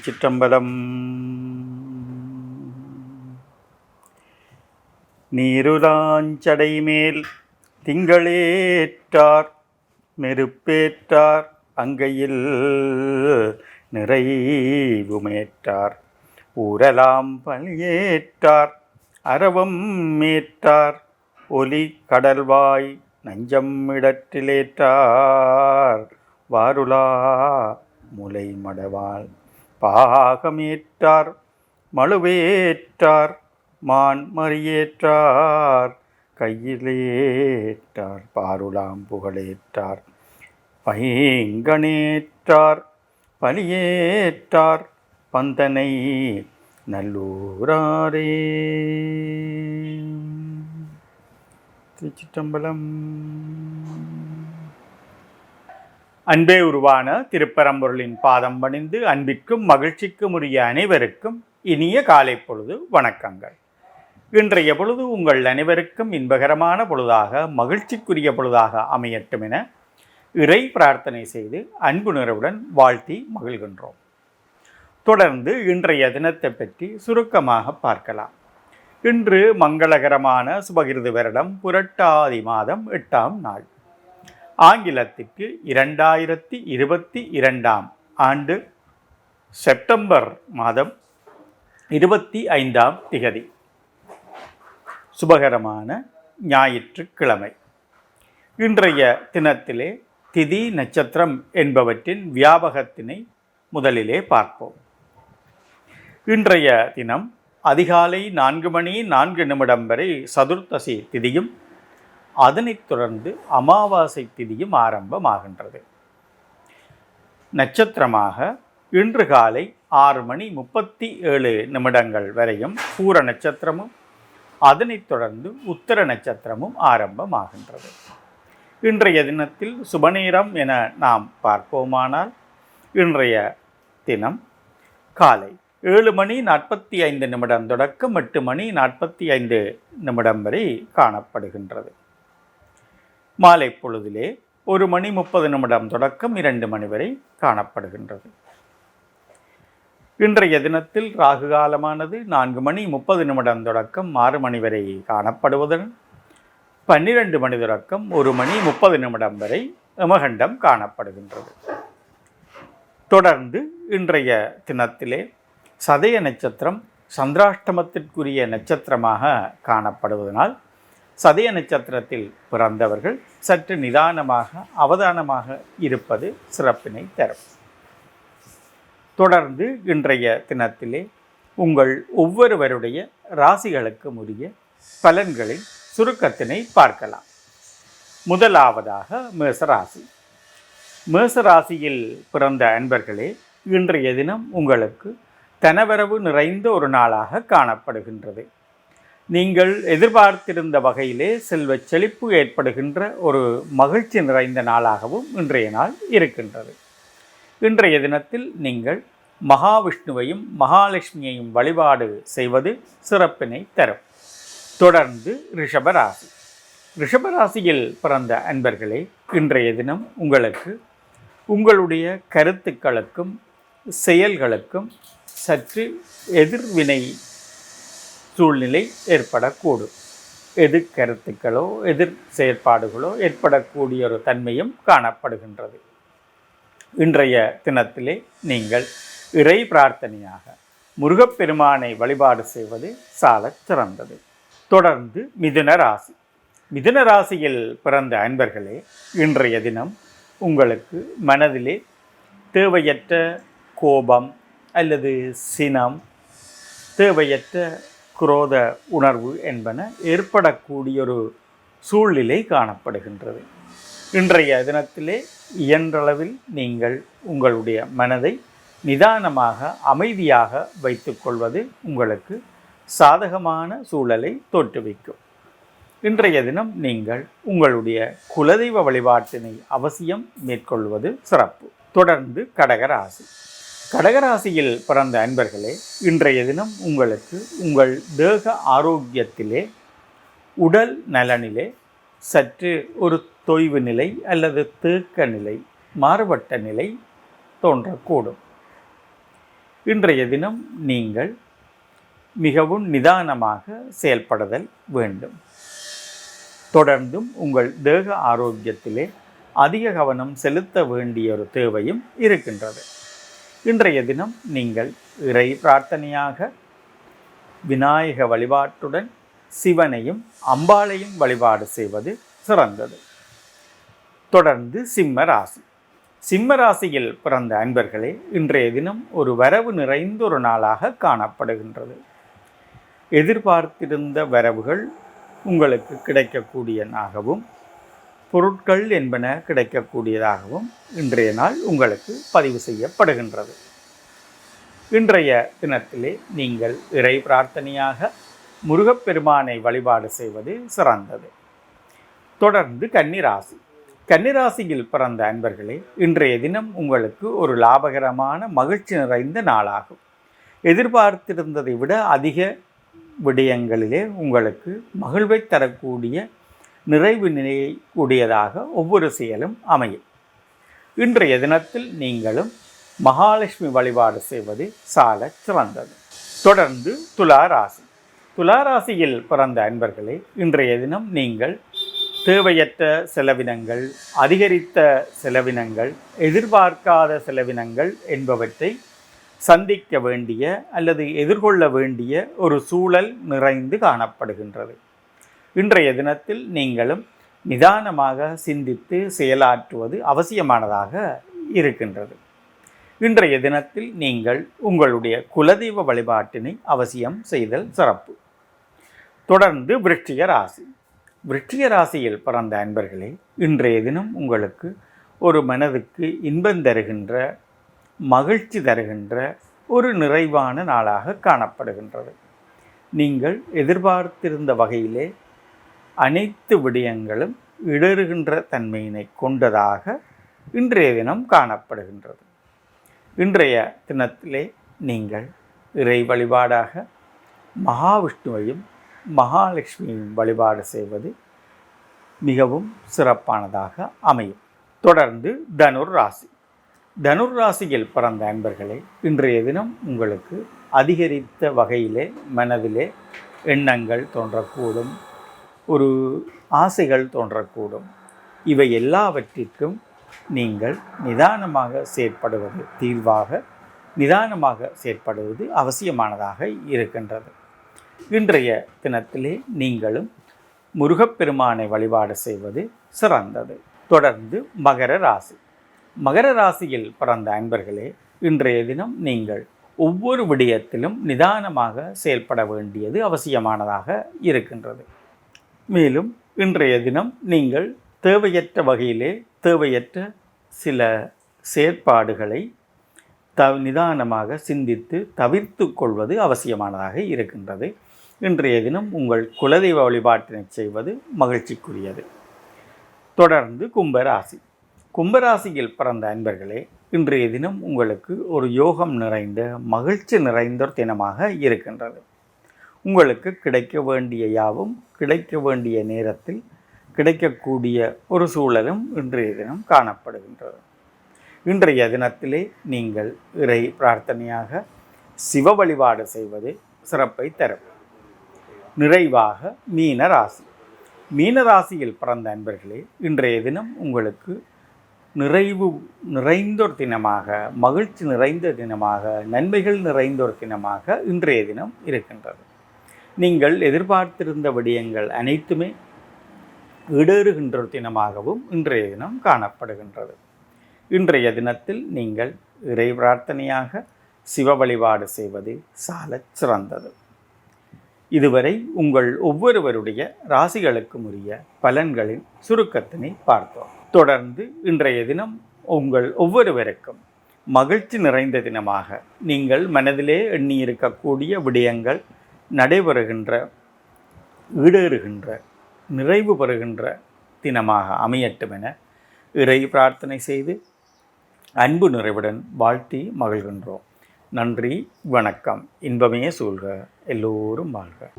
திருச்சிற்றம்பலம். நீருலாஞ்சடை மேல் திங்களேற்றார் மெருப்பேற்றார் அங்கையில் நிறைவுமேற்றார். ஊரலாம் பலியேற்றார் அரவம் மேற்றார் ஒலி கடல்வாய் நஞ்சம் இடற்றிலேற்றார். வாருலா முலை மடவாள் பாகமேற்றார் மழுவேற்றார் மான் மறியேற்றார் கையிலேற்றார் பாருளாம் புகழேற்றார் பைங்கனேற்றார் பலியேற்றார் பந்தனை நல்லூராரே. திருச்சிற்றம்பலம். அன்பே உருவான திருப்பரம்பொருளின் பாதம் பணிந்து அன்பிற்கும் மகிழ்ச்சிக்கும் உரிய அனைவருக்கும் இனிய காலை பொழுது வணக்கங்கள். இன்றைய பொழுது உங்கள் அனைவருக்கும் இன்பகரமான பொழுதாக மகிழ்ச்சிக்குரிய பொழுதாக அமையட்டும் என இறை பிரார்த்தனை செய்து அன்பு நிறவுடன் வாழ்த்தி மகிழ்கின்றோம். தொடர்ந்து இன்றைய தினத்தை பற்றி சுருக்கமாக பார்க்கலாம். இன்று மங்களகரமான சுபகிருது வருடம் புரட்டாதி மாதம் எட்டாம் நாள். ஆங்கிலத்திற்கு இரண்டாயிரத்தி இருபத்தி இரண்டாம் ஆண்டு செப்டம்பர் மாதம் இருபத்தி ஐந்தாம் திகதி. சுபகரமான ஞாயிற்றுக்கிழமை. இன்றைய தினத்திலே திதி நட்சத்திரம் என்பவற்றின் வியாபகத்தினை முதலிலே பார்ப்போம். இன்றைய தினம் அதிகாலை நான்கு மணி நான்கு நிமிடம் வரை சதுர்த்தசி திதியும் அதனைத் தொடர்ந்து அமாவாசை திதியும் ஆரம்பமாகின்றது. நட்சத்திரமாக இன்று காலை ஆறு மணி முப்பத்தி ஏழு நிமிடங்கள் வரையும் பூர நட்சத்திரமும் அதனைத் தொடர்ந்து உத்தர நட்சத்திரமும் ஆரம்பமாகின்றது. இன்றைய தினத்தில் சுபநேரம் என நாம் பார்ப்போமானால் இன்றைய தினம் காலை ஏழு மணி நாற்பத்தி ஐந்து நிமிடம் தொடக்கம் எட்டு மணி நாற்பத்தி ஐந்து நிமிடம் வரை காணப்படுகின்றது. மாலை பொழுதிலே ஒரு மணி முப்பது நிமிடம் தொடக்கம் இரண்டு மணி வரை காணப்படுகின்றது. இன்றைய தினத்தில் ராகு காலமானது நான்கு மணி முப்பது நிமிடம் தொடக்கம் ஆறு மணி வரை காணப்படுவதுடன் பன்னிரண்டு மணி தொடக்கம் ஒரு மணி முப்பது நிமிடம் வரை எமகண்டம் காணப்படுகின்றது. தொடர்ந்து இன்றைய தினத்திலே சதய நட்சத்திரம் சந்திராஷ்டமத்திற்குரிய நட்சத்திரமாக காணப்படுவதனால் சதய நட்சத்திரத்தில் பிறந்தவர்கள் சற்று நிதானமாக அவதானமாக இருப்பது சிறப்பினை தரும். தொடர்ந்து இன்றைய தினத்திலே உங்கள் ஒவ்வொருவருடைய ராசிகளுக்கும் உரிய பலன்களின் சுருக்கத்தினை பார்க்கலாம். முதலாவதாக மேசராசி. மேசராசியில் பிறந்த அன்பர்களே இன்றைய தினம் உங்களுக்கு தனவரவு நிறைந்த ஒரு நாளாக காணப்படுகின்றது. நீங்கள் எதிர்பார்த்திருந்த வகையிலே செல்வ செழிப்பு ஏற்படுகின்ற ஒரு மகிழ்ச்சி நிறைந்த நாளாகவும் இன்றைய நாள் இருக்கின்றது. இன்றைய தினத்தில் நீங்கள் மகாவிஷ்ணுவையும் மகாலட்சுமியையும் வழிபாடு செய்வது சிறப்பினை தரும். தொடர்ந்து ரிஷபராசி. ரிஷபராசியில் பிறந்த அன்பர்களே இன்றைய தினம் உங்களுக்கு உங்களுடைய கருத்துக்களுக்கும் செயல்களுக்கும் சற்று எதிர்வினை சூழ்நிலை ஏற்படக்கூடும். எதிர் கருத்துக்களோ எதிர் செயற்பாடுகளோ ஏற்படக்கூடிய ஒரு தன்மையும் காணப்படுகின்றது. இன்றைய தினத்திலே நீங்கள் இறை பிரார்த்தனையாக முருகப்பெருமானை வழிபாடு செய்வது சாலச் சிறந்தது. தொடர்ந்து மிதுன ராசி. மிதுன ராசியில் பிறந்த அன்பர்களே இன்றைய தினம் உங்களுக்கு மனதிலே தேவையற்ற கோபம் அல்லது சினம் தேவையற்ற குரோத உணர்வு என்பன ஏற்படக்கூடிய ஒரு சூழ்நிலை காணப்படுகின்றது. இன்றைய தினத்திலே இயன்றளவில் நீங்கள் உங்களுடைய மனதை நிதானமாக அமைதியாக வைத்துக்கொள்வது உங்களுக்கு சாதகமான சூழலை தோற்றுவிக்கும். இன்றைய தினம் நீங்கள் உங்களுடைய குலதெய்வ வழிபாட்டினை அவசியம் மேற்கொள்வது சிறப்பு. தொடர்ந்து கடகராசி. கடகராசியில் பிறந்த அன்பர்களே இன்றைய தினம் உங்களுக்கு உங்கள் தேக ஆரோக்கியத்திலே உடல் நலனிலே சற்று ஒரு தொய்வு நிலை அல்லது தேக்க நிலை மாறுபட்ட நிலை தோன்றக்கூடும். இன்றைய தினம் நீங்கள் மிகவும் நிதானமாக செயல்படுதல் வேண்டும். தொடர்ந்தும் உங்கள் தேக ஆரோக்கியத்திலே அதிக கவனம் செலுத்த வேண்டிய ஒரு தேவையும் இருக்கின்றது. இன்றைய தினம் நீங்கள் இறை பிரார்த்தனையாக விநாயக வழிபாட்டுடன் சிவனையும் அம்பாளையும் வழிபாடு செய்வது சிறந்தது. தொடர்ந்து சிம்ம ராசி. சிம்ம ராசியில் பிறந்த அன்பர்களே இன்றைய தினம் ஒரு வரவு நிறைந்த ஒரு நாளாக காணப்படுகின்றது. எதிர்பார்த்திருந்த வரவுகள் உங்களுக்கு கிடைக்கக்கூடியனாகவும் பொருட்கள் என்பன கிடைக்கக்கூடியதாகவும் இன்றைய நாள் உங்களுக்கு பதிவு செய்யப்படுகின்றது. இன்றைய தினத்திலே நீங்கள் இறை பிரார்த்தனையாக முருகப்பெருமானை வழிபாடு செய்வது சிறந்தது. தொடர்ந்து கன்னிராசி. கன்னிராசியில் பிறந்த அன்பர்களே இன்றைய தினம் உங்களுக்கு ஒரு லாபகரமான மகிழ்ச்சி நிறைந்த நாளாகும். எதிர்பார்த்திருந்ததை விட அதிக விடயங்களிலே உங்களுக்கு மகிழ்வை தரக்கூடிய நிறைவு நிலையை உடையதாக ஒவ்வொரு செயலும் அமையும். இன்றைய தினத்தில் நீங்களும் மகாலட்சுமி வழிபாடு செய்வது சால சிறந்தது. தொடர்ந்து துலா ராசி துலா ராசியில் பிறந்த அன்பர்களே இன்றைய தினம் நீங்கள் தேவையற்ற செலவினங்கள் அதிகரித்த செலவினங்கள் எதிர்பார்க்காத செலவினங்கள் என்பவற்றை சந்திக்க வேண்டிய அல்லது எதிர்கொள்ள வேண்டிய ஒரு சூழல் நிறைந்து காணப்படுகின்றது. இன்றைய தினத்தில் நீங்களும் நிதானமாக சிந்தித்து செயலாற்றுவது அவசியமானதாக இருக்கின்றது. இன்றைய தினத்தில் நீங்கள் உங்களுடைய குலதெய்வ வழிபாட்டினை அவசியம் செய்தல் சிறப்பு. தொடர்ந்து விருட்சிக ராசி. விருட்சிக ராசியில் பிறந்த அன்பர்களே இன்றைய தினம் உங்களுக்கு ஒரு மனதுக்கு இன்பம் தருகின்ற மகிழ்ச்சி தருகின்ற ஒரு நிறைவான நாளாக காணப்படுகின்றது. நீங்கள் எதிர்பார்த்திருந்த வகையிலே அனைத்து விடயங்களும் இடறுகின்ற தன்மையினை கொண்டதாக இன்றைய தினம் காணப்படுகின்றது. இன்றைய தினத்திலே நீங்கள் இறை வழிபாடாக மகாவிஷ்ணுவையும் மகாலட்சுமியையும் வழிபாடு செய்வது மிகவும் சிறப்பானதாக அமையும். தொடர்ந்து தனுர் ராசி தனுர் ராசியில் பிறந்த அன்பர்களே இன்றைய தினம் உங்களுக்கு அதிகரித்த வகையிலே மனதிலே எண்ணங்கள் தோன்றக்கூடும். ஒரு ஆசைகள் தோன்றக்கூடும். இவை எல்லாவற்றிற்கும் நீங்கள் நிதானமாக செயற்படுவது தீர்வாக நிதானமாக செயற்படுவது அவசியமானதாக இருக்கின்றது. இன்றைய தினத்திலே நீங்களும் முருகப்பெருமானை வழிபாடு செய்வது சிறந்தது. தொடர்ந்து மகர ராசி. மகர ராசியில் பிறந்த அன்பர்களே இன்றைய தினம் நீங்கள் ஒவ்வொரு விடயத்திலும் நிதானமாக செயல்பட வேண்டியது அவசியமானதாக இருக்கின்றது. மேலும் இன்றைய தினம் நீங்கள் தேவையற்ற வகையிலே தேவையற்ற சில செயற்பாடுகளை த நிதானமாக சிந்தித்து தவிர்த்து கொள்வது அவசியமானதாக இருக்கின்றது. இன்றைய தினம் உங்கள் குலதெய்வ வழிபாட்டினை செய்வது மகிழ்ச்சிக்குரியது. தொடர்ந்து கும்பராசி. கும்பராசியில் பிறந்த அன்பர்களே இன்றைய தினம் உங்களுக்கு ஒரு யோகம் நிறைந்த மகிழ்ச்சி நிறைந்த தினமாக இருக்கின்றது. உங்களுக்கு கிடைக்க வேண்டிய யாவும் கிடைக்க வேண்டிய நேரத்தில் கிடைக்கக்கூடிய ஒரு சூழலும் இன்றைய தினம் காணப்படுகின்றது. இன்றைய தினத்திலே நீங்கள் இறை பிரார்த்தனையாக சிவ வழிபாடு செய்வது சிறப்பை தரும். நிறைவாக மீன ராசி. மீன ராசியில் பிறந்த அன்பர்களே இன்றைய தினம் உங்களுக்கு நிறைவு நிறைந்தோர் தினமாக மகிழ்ச்சி நிறைந்த தினமாக நன்மைகள் நிறைந்தோர் தினமாக இன்றைய தினம் இருக்கின்றது. நீங்கள் எதிர்பார்த்திருந்த விடயங்கள் அனைத்துமே இடறுகின்ற தினமாகவும் இன்றைய தினம் காணப்படுகின்றது. இன்றைய தினத்தில் நீங்கள் இறை பிரார்த்தனையாக சிவ வழிபாடு செய்வது சாலச் சிறந்தது. இதுவரை உங்கள் ஒவ்வொருவருடைய ராசிகளுக்கும் உரிய பலன்களின் சுருக்கத்தினை பார்த்தோம். தொடர்ந்து இன்றைய தினம் உங்கள் ஒவ்வொருவருக்கும் மகிழ்ச்சி நிறைந்த தினமாக நீங்கள் மனதிலே எண்ணியிருக்கக்கூடிய விடயங்கள் நடைபெறுகின்ற ஈடேறுகின்ற நிறைவு பெறுகின்ற தினமாக அமையட்டும் என இறை பிரார்த்தனை செய்து அன்பு நிறைவுடன் வாழ்த்தி மகிழ்கின்றோம். நன்றி வணக்கம். இன்பமே சூழ்க. எல்லோரும் வாழ்க.